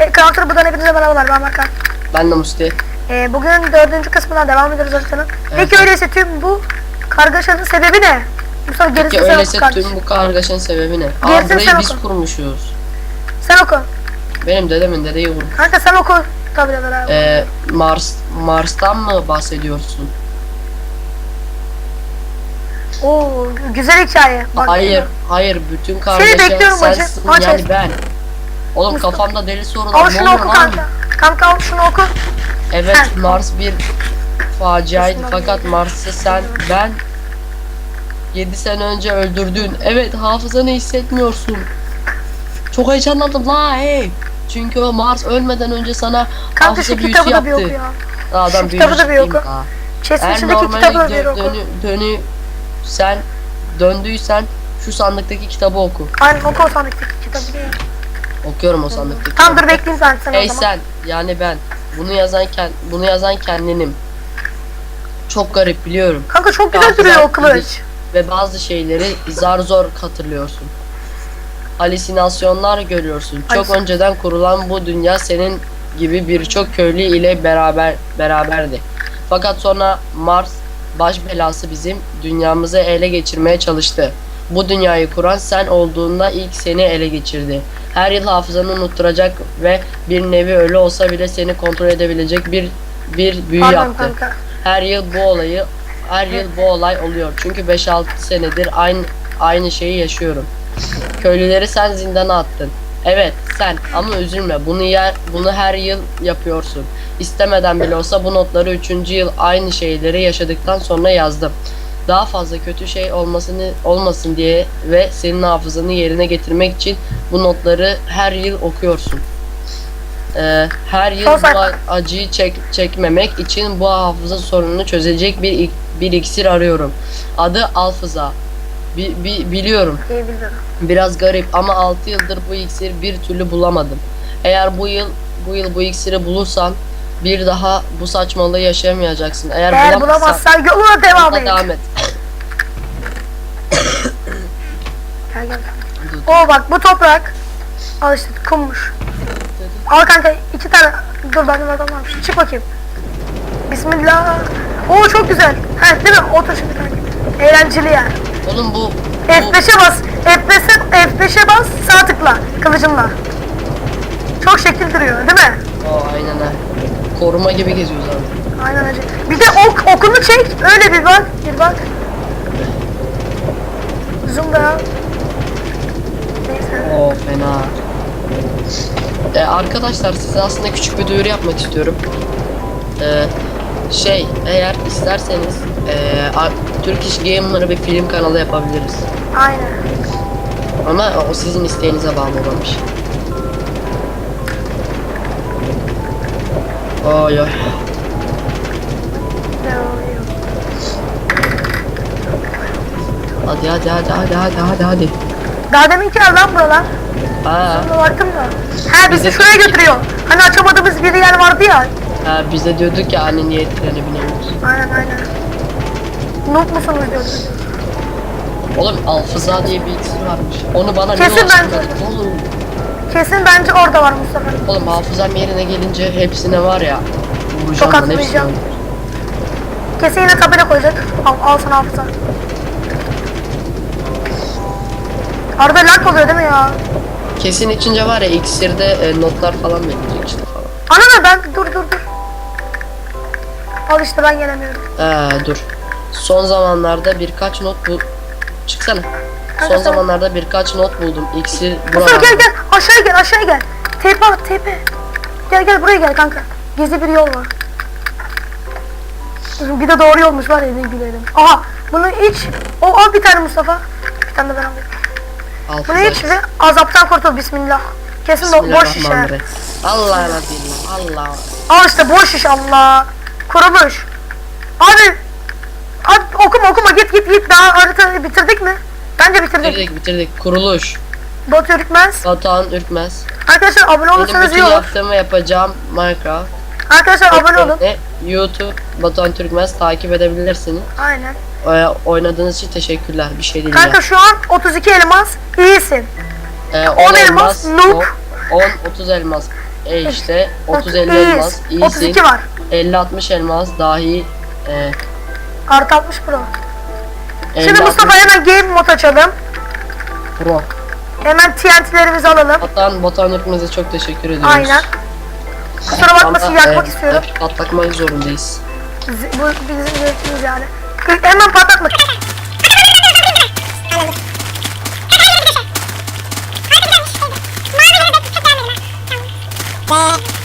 Motor buradan hepinize merhabalar ben Markan. Ben de Musti. Ee, bugün dördüncü kısmına devam ediyoruz haritanın. Evet. Peki öyleyse tüm bu kargaşanın sebebi ne? Mustafa Peki sen öyleyse oku kardeşim. tüm bu kargaşanın sebebi ne? Aa Gerisini burayı sen biz oku. kurmuşuz. Sen oku. Benim dedemin dedeyi vurmuş. Kanka sen oku. Tabii de beraber. Ee, Mars Mars'tan mı bahsediyorsun? Oo güzel hikaye. Bak, hayır, hayır bütün kargaşa bekliyorum sensin Aç, yani ben. Oğlum kafamda deli sorular Al şunu oku kanka. Kanka al şunu oku. Evet Sen- Mars bir faciaydı fakat Mars'ı sen ben 7 sene önce öldürdün. Evet hafızanı hissetmiyorsun. Çok heyecanlandım la hey. Çünkü o Mars ölmeden önce sana Kanka hafıza büyüsü kitabı da bir yaptı. oku ya. Adam Şu kitabı da bir oku. normale kitabı da bir oku. dönü, dönü sen döndüysen şu sandıktaki kitabı oku. Aynen oku o sandıktaki kitabı değil. Okuyorum o sandıktaki Tamam dur bekleyin sen, sen Hey o zaman. sen yani ben bunu yazan ken- bunu yazan kendinim. Çok garip biliyorum. Kanka çok güzel duruyor o kılıç. gidiş Ve bazı şeyleri zar zor hatırlıyorsun. Halüsinasyonlar görüyorsun. Çok Halüsin- önceden kurulan bu dünya senin gibi birçok köylü ile beraber beraberdi. Fakat sonra Mars baş belası bizim dünyamızı ele geçirmeye çalıştı. Bu dünyayı kuran sen olduğunda ilk seni ele geçirdi. Her yıl hafızanı unutturacak ve bir nevi ölü olsa bile seni kontrol edebilecek bir bir büyü Pardon yaptı. kanka. Her yıl bu olayı her yıl bu olay oluyor. Çünkü 5-6 senedir aynı aynı şeyi yaşıyorum. Köylüleri sen zindana attın. Evet sen ama üzülme bunu yer bunu her yıl yapıyorsun. İstemeden bile olsa bu notları 3. yıl aynı şeyleri yaşadıktan sonra yazdım. Daha fazla kötü şey olmasını olmasın diye ve senin hafızanı yerine getirmek için bu notları her yıl okuyorsun. Ee, her yıl bu acıyı çek, çekmemek için bu hafıza sorununu çözecek bir bir iksir arıyorum. Adı Alfıza. Bi- bi- biliyorum. Biraz garip ama 6 yıldır bu iksiri bir türlü bulamadım. Eğer bu yıl bu yıl bu iksiri bulursan bir daha bu saçmalığı yaşayamayacaksın. Eğer, Eğer bulamazsan yoluna devam et. devam et. Gel gel. Oo bak bu toprak. Al işte kummuş. Al kanka iki tane. Dur benim adam varmış. Çık bakayım. Bismillah. Oo çok güzel. He değil mi? Otur şimdi kanka. Eğlenceli yani. Oğlum bu, bu F5'e bas. F5'e F5'e bas. Sağ tıkla. Kılıcınla. Çok şekil duruyor değil mi? o aynen ha. Koruma gibi geziyoruz abi. Aynen öyle. Bir de ok, okunu çek. Öyle bir bak. Bir bak. Zoom da. Neyse. O fena. Ee, arkadaşlar size aslında küçük bir duyuru yapmak istiyorum. Ee, şey eğer isterseniz ee, a- Turkish Gamer'ı bir film kanalı yapabiliriz. Aynen. Ama o sizin isteğinize bağlı olan bir şey. Oy oy. Hadi hadi hadi hadi hadi hadi hadi. Daha deminki ev lan buralar. Ha, Sonra baktım da. He bizi Bize- şuraya götürüyor. Hani açamadığımız bir yer vardı ya. ha bize diyorduk ya hani niye trene binemiyoruz. Aynen aynen. Noob musunuz diyorduk. Oğlum Alfıza diye bir iksir varmış. Onu bana Kesin niye ben oğlum? Kesin bence orada var Mustafa. Oğlum hafızam yerine gelince hepsine var ya. Vuracağım lan hepsine. Tokatlayacağım. Kesin yine tabela koyacak. Al, al sana hafıza. Arada lag oluyor değil mi ya? Kesin içince var ya iksirde e, notlar falan verilecek işte falan. Ana ben dur dur dur. Al işte ben gelemiyorum. Ee, dur. Son zamanlarda birkaç not bul... Çıksana. Son zamanlarda birkaç not buldum. Mustafa burada. gel gel aşağıya gel aşağıya gel. Tepe at tepe. Gel gel buraya gel kanka. Gizli bir yol var. Bir de doğru yolmuş var ya ne gülerim. Aha bunu iç. O al bir tane Mustafa. Bir tane de ben alayım. Bunu iç ve azaptan kurtul bismillah. Kesin de boş. Bismillahirrahmanirrahim. Allah Allah Allah. Al işte boş iş Allah. Kurumuş. Abi. Abi okuma okuma git git git daha haritayı bitirdik mi? Bence bitirdik. Bitirdik bitirdik. Kuruluş. Bot yürütmez. Batuhan Ürkmez. Arkadaşlar abone Benim olursanız iyi bütün olur. yaptığımı yapacağım Minecraft. Arkadaşlar abone olun. Ve YouTube Batuhan Türkmez takip edebilirsiniz. Aynen. Ee, oynadığınız için teşekkürler. Bir şey değil Kanka ya. şu an 32 elmas iyisin. Ee, 10 elmas, noob. 10 30 elmas. E işte 30 50 İyiyiz. elmas. iyisin. 32 var. 50 60 elmas dahi e, Artı 60 pro. 50 Şimdi Mustafa 60 hemen game mod açalım. pro. Hemen TNT'lerimizi alalım. Botan botan hepimize çok teşekkür ediyoruz. Aynen. Kusura bakmasın Ama, yakmak e, istiyorum. hep patlatmak zorundayız. Z- Bu bizim zevkimiz yani. Hemen patlatmak. Ve